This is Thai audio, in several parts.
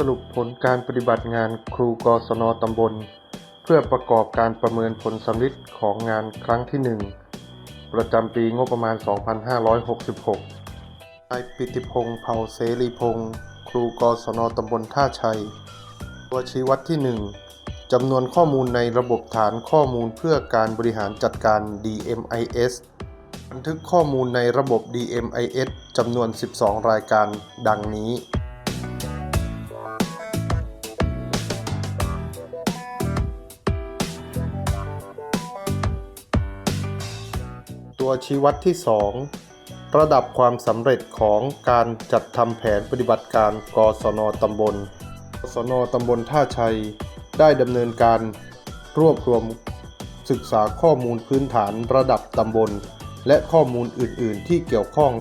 สรุปผลการปฏิบัติงานครูกศนตำบล เพื่อประกอบการประเมินผลสำลิดของงานครั้งที่ 1 ประจำปีงบประมาณ 2566นายปิติพงษ์เผ่าเสรีพงษ์ครูกศนตำบลท่าชัย ตัวชี้วัดที่ 1จำนวนข้อมูลในระบบฐานข้อมูลเพื่อการบริหารจัดการ DMIS บันทึกข้อมูลในระบบ DMIS จำนวน 12 รายการดังนี้ ตัวชี้วัดที่ 2 ระดับความสำเร็จของการจัดทำแผนปฏิบัติการกศนตำบลกศนตำบลท่าชัย ได้ดำเนินการรวบรวมศึกษาข้อมูลพื้นฐานระดับตำบล และข้อมูลอื่น ๆ ที่เกี่ยวข้อง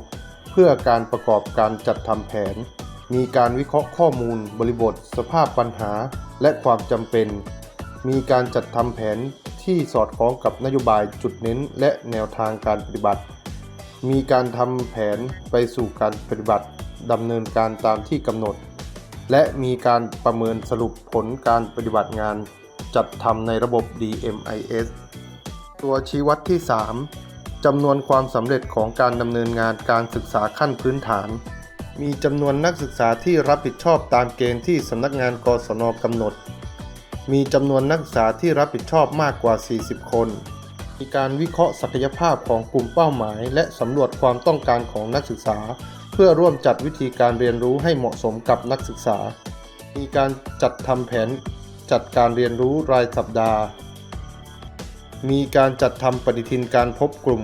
เพื่อการประกอบการจัดทำแผน มีการวิเคราะห์ข้อมูลบริบท สภาพปัญหา และความจำเป็น มีการจัดทำแผน ที่สอดคล้องกับนโยบายจุดเน้นและแนวทางการปฏิบัติ มีการทำแผนไปสู่การปฏิบัติดำเนินการตามที่กำหนด และมีการประเมินสรุปผลการปฏิบัติงานจัดทำในระบบ DMIS ตัวชี้วัดที่ 3จำนวนความสำเร็จของการดำเนินงานการศึกษาขั้นพื้นฐาน มีจำนวนนักศึกษาที่รับผิดชอบตามเกณฑ์ที่สำนักงานกศนกำหนด มีจำนวนนักศึกษาที่รับผิดชอบมากกว่า 40 คน มีการวิเคราะห์ศักยภาพของกลุ่มเป้าหมาย และสำรวจความต้องการของนักศึกษา เพื่อร่วมจัดวิธีการเรียนรู้ให้เหมาะสมกับนักศึกษา มีการจัดทำแผน จัดการเรียนรู้รายสัปดาห์ มีการจัดทำปฏิทินการพบกลุ่ม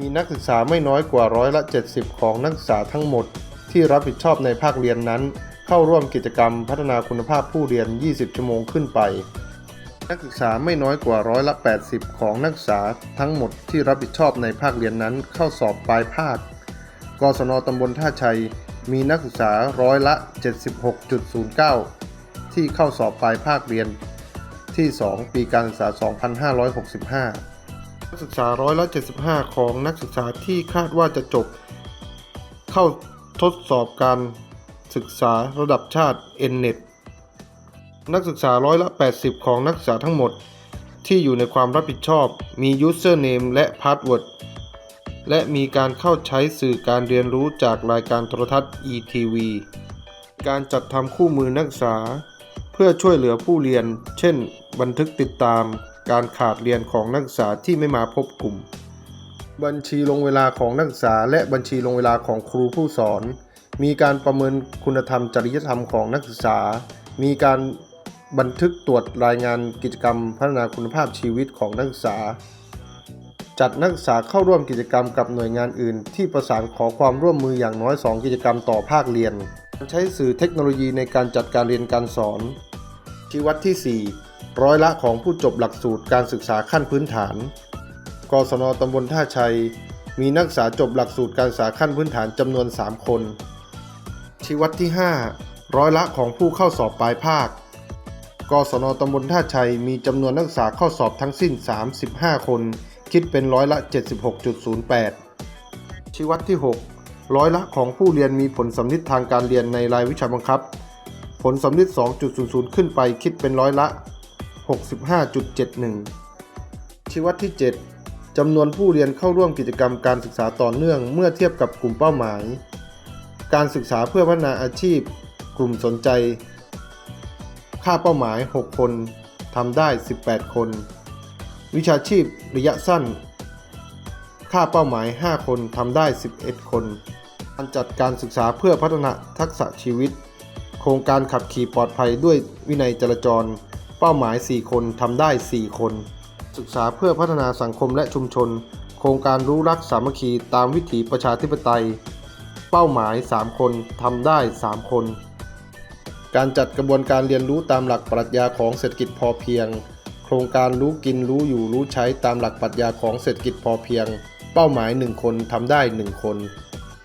มีนักศึกษาไม่น้อยกว่าร้อยละ 70 ของนักศึกษาทั้งหมด ที่รับผิดชอบในภาคเรียนนั้น เข้าร่วมกิจกรรมพัฒนาคุณภาพผู้เรียน 20 ชั่วโมงขึ้นไป นักศึกษาไม่น้อยกว่าร้อยละ 80 ของนักศึกษาทั้งหมดที่รับผิดชอบในภาคเรียนนั้นเข้าสอบปลายภาค กศนตำบลท่าชัย มีนักศึกษาร้อยละ 76.09 ที่เข้าสอบปลายภาคเรียน ที่ 2 ปีการศึกษา 2565นักศึกษาร้อยละ75 ของนักศึกษาที่คาดว่าจะจบ เข้าทดสอบการ ศึกษาระดับชาติ NNET นักศึกษาร้อยละ 80 ของนักศึกษาทั้งหมด ที่อยู่ในความรับผิดชอบมี username และ password และมีการเข้าใช้สื่อการเรียนรู้จากรายการโทรทัศน์ ETV การจัดทำคู่มือนักศึกษา เพื่อช่วยเหลือผู้เรียน เช่น บันทึกติดตาม การขาดเรียนของนักศึกษาที่ไม่มาพบกลุ่ม บัญชีลงเวลาของนักศึกษา และบัญชีลงเวลาของครูผู้สอน มีการประเมินคุณธรรมจริยธรรมของนักศึกษา มีการบันทึกตรวจรายงานกิจกรรมพัฒนาคุณภาพชีวิตของนักศึกษา จัดนักศึกษาเข้าร่วมกิจกรรมกับหน่วยงานอื่น ที่ประสานขอความร่วมมืออย่างน้อย 2 กิจกรรมต่อภาคเรียน ใช้สื่อเทคโนโลยีในการจัดการเรียนการสอน ชี้วัดที่ 4 ร้อยละของผู้จบหลักสูตรการศึกษาขั้นพื้นฐาน กศนตำบลท่าชัย มีนักศึกษาจบหลักสูตรการศึกษาขั้นพื้นฐานจำนวน 3 คน ชี้วัดที่ 5 ร้อยละของผู้เข้าสอบปลายภาค กศนตำบลท่าชัยมีจำนวนนักศึกษาเข้าสอบทั้งสิ้น 35 คน คิดเป็นร้อยละ 76.08 ชี้วัดที่ 6 ร้อยละของผู้เรียนมีผลสำลิดทางการเรียนในรายวิชาบังคับ ผลสำลิด2.00 ขึ้นไปคิดเป็นร้อยละ 65.71 ชี้วัดที่ 7จำนวนผู้เรียนเข้าร่วมกิจกรรมการศึกษาต่อเนื่องเมื่อเทียบกับกลุ่มเป้าหมาย การศึกษาเพื่อพัฒนาอาชีพ กลุ่มสนใจ ค่าเป้าหมาย 6 คนทำได้ 18 คน วิชาชีพระยะสั้น ค่าเป้าหมาย 5 คนทำได้ 11 คน การจัดการศึกษาเพื่อพัฒนาทักษะชีวิต โครงการขับขี่ปลอดภัยด้วยวินัยจราจร เป้าหมาย 4 คนทำได้ 4 คน ศึกษาเพื่อพัฒนาสังคมและชุมชน โครงการรู้รักสามัคคีตามวิถีประชาธิปไตย เป้าหมาย 3 คนทำได้ 3 คน การจัดกระบวนการเรียนรู้ตามหลักปรัชญาของเศรษฐกิจพอเพียง โครงการรู้กินรู้อยู่รู้ใช้ตามหลักปรัชญาของเศรษฐกิจพอเพียง เป้าหมาย 1 คนทำได้ 1 คน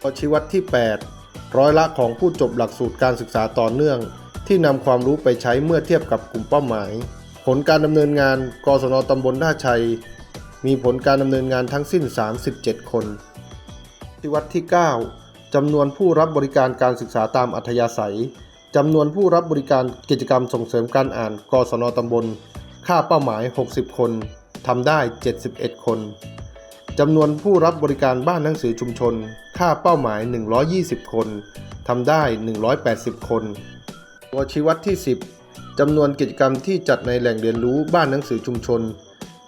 ข้อชี้วัดที่ 8 ร้อยละของผู้จบหลักสูตรการศึกษาต่อเนื่อง ที่นำความรู้ไปใช้เมื่อเทียบกับกลุ่มเป้าหมาย ผลการดำเนินงาน กศนตำบลท่าชัย มีผลการดำเนินงานทั้งสิ้น 37 คนที่วัดที่ 9 จำนวนผู้รับบริการการศึกษาตามอัธยาศัย จำนวนผู้รับบริการกิจกรรมส่งเสริมการอ่าน กศนตำบล ค่าเป้าหมาย 60 คน ทำได้ 71 คน จำนวนผู้รับบริการบ้านหนังสือชุมชน ค่าเป้าหมาย 120 คน ทำได้ 180 คนตัวชี้วัดที่ 10 จำนวนกิจกรรมที่จัดในแหล่งเรียนรู้บ้านหนังสือชุมชน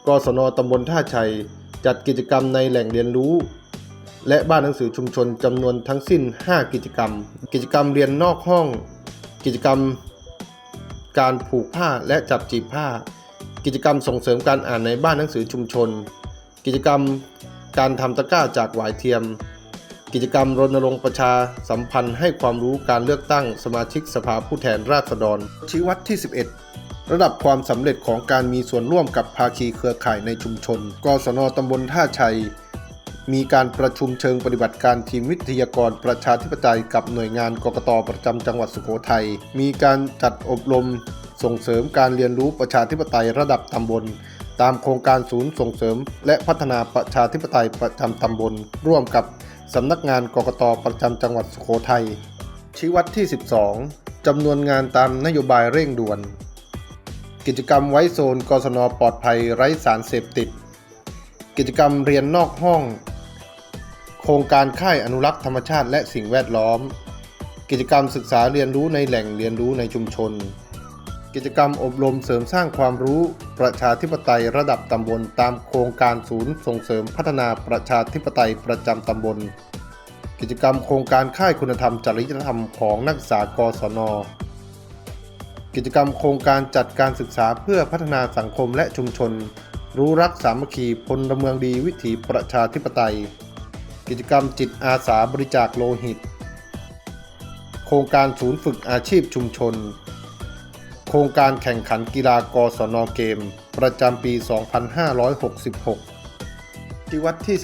กศนตำบลท่าชัย จัดกิจกรรมในแหล่งเรียนรู้ และบ้านหนังสือชุมชนจำนวนทั้งสิ้น 5 กิจกรรม กิจกรรมเรียนนอกห้อง กิจกรรมการผูกผ้าและจับจีบผ้า กิจกรรมส่งเสริมการอ่านในบ้านหนังสือชุมชน กิจกรรมการทำตะกร้าจากหวายเทียม กิจกรรมรณรงค์ประชาสัมพันธ์ให้ความรู้การเลือกตั้งสมาชิกสภาผู้แทนราษฎร ชี้วัดที่ 11 ระดับความสำเร็จของการมีส่วนร่วมกับภาคีเครือข่ายในชุมชน กศนตำบลท่าชัย มีการประชุมเชิงปฏิบัติการทีมวิทยากรประชาธิปไตยกับหน่วยงานกกตประจำจังหวัดสุโขทัย มีการจัดอบรม ส่งเสริมการเรียนรู้ประชาธิปไตยระดับตำบล ตามโครงการศูนย์ส่งเสริม และพัฒนาประชาธิปไตยประจำตำบล ร่วมกับสำนักงานกกตประจำจังหวัดสุโขทัย ชี้วัดที่ 12จำนวนงานตามนโยบายเร่งด่วน กิจกรรมไว้โซนกศนปลอดภัยไร้สารเสพติด กิจกรรมเรียนนอกห้อง รงการค่ายอนุรักษ์ธรรมชาติและสิ่งแวดล้อม กิจกรรมศึกษาเรียนรู้ในแหล่งเรียนรู้ในชุมชน กิจกรรมอบรมเสริมสร้างความรู้ประชาธิปไตยระดับตำบลตามโครงการศูนย์ส่งเสริมพัฒนาประชาธิปไตยประจำตำบล กิจกรรมโครงการค่ายคุณธรรมจริยธรรมของนักศึกษากศนกิจกรรมโครงการจัดการศึกษาเพื่อพัฒนาสังคมและชุมชน รู้รักสามัคคีพลเมืองดีวิถีประชาธิปไตย กิจกรรมจิตอาสาบริจาคโลหิต โครงการศูนย์ฝึกอาชีพชุมชน โครงการแข่งขันกีฬากศนเกม ประจำปี 2566 ที่วัดที่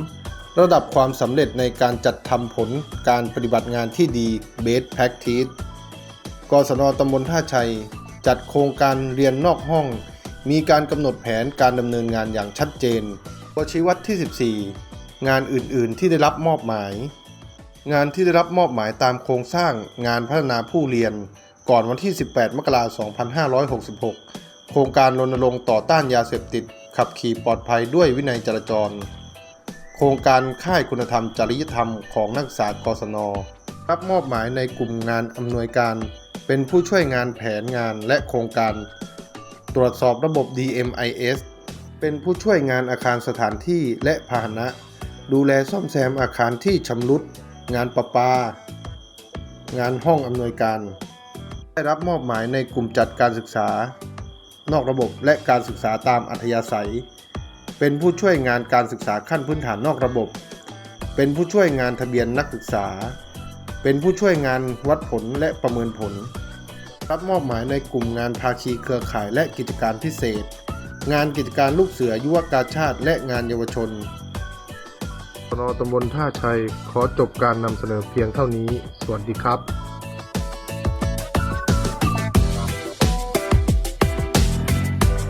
13 ระดับความสำเร็จในการจัดทำผลการปฏิบัติงานที่ดี Best Practice กศนตำบลท่าชัย จัดโครงการเรียนนอกห้อง มีการกำหนดแผนการดำเนินงานอย่างชัดเจนตัวชี้วัดที่ 14 งานอื่นๆ ที่ได้รับมอบหมาย งานที่ได้รับมอบหมายตามโครงสร้างงานพัฒนาผู้เรียน ก่อนวันที่ 18 มกราคม 2566 โครงการรณรงค์ต่อต้านยาเสพติด ขับขี่ปลอดภัยด้วยวินัยจราจร โครงการค่ายคุณธรรมจริยธรรมของนักศึกษากศน รับมอบหมายในกลุ่มงานอำนวยการ เป็นผู้ช่วยงานแผนงานและโครงการ ตรวจสอบระบบ DMIS เป็นผู้ช่วยงานอาคารสถานที่และพาหนะ ดูแลซ่อมแซมอาคารที่ชำรุด งานประปา งานห้องอำนวยการ ได้รับมอบหมายในกลุ่มจัดการศึกษา นอกระบบและการศึกษาตามอัธยาศัย เป็นผู้ช่วยงานการศึกษาขั้นพื้นฐานนอกระบบ เป็นผู้ช่วยงานทะเบียนนักศึกษา เป็นผู้ช่วยงานวัดผลและประเมินผล รับมอบหมายในกลุ่มงานภาคีเครือข่ายและกิจการพิเศษ งานกิจการลูกเสือยุวกาชาติและงานเยาวชน นตำบลท่าชัย ขอจบการนำเสนอเพียงเท่านี้ สวัสดีครับ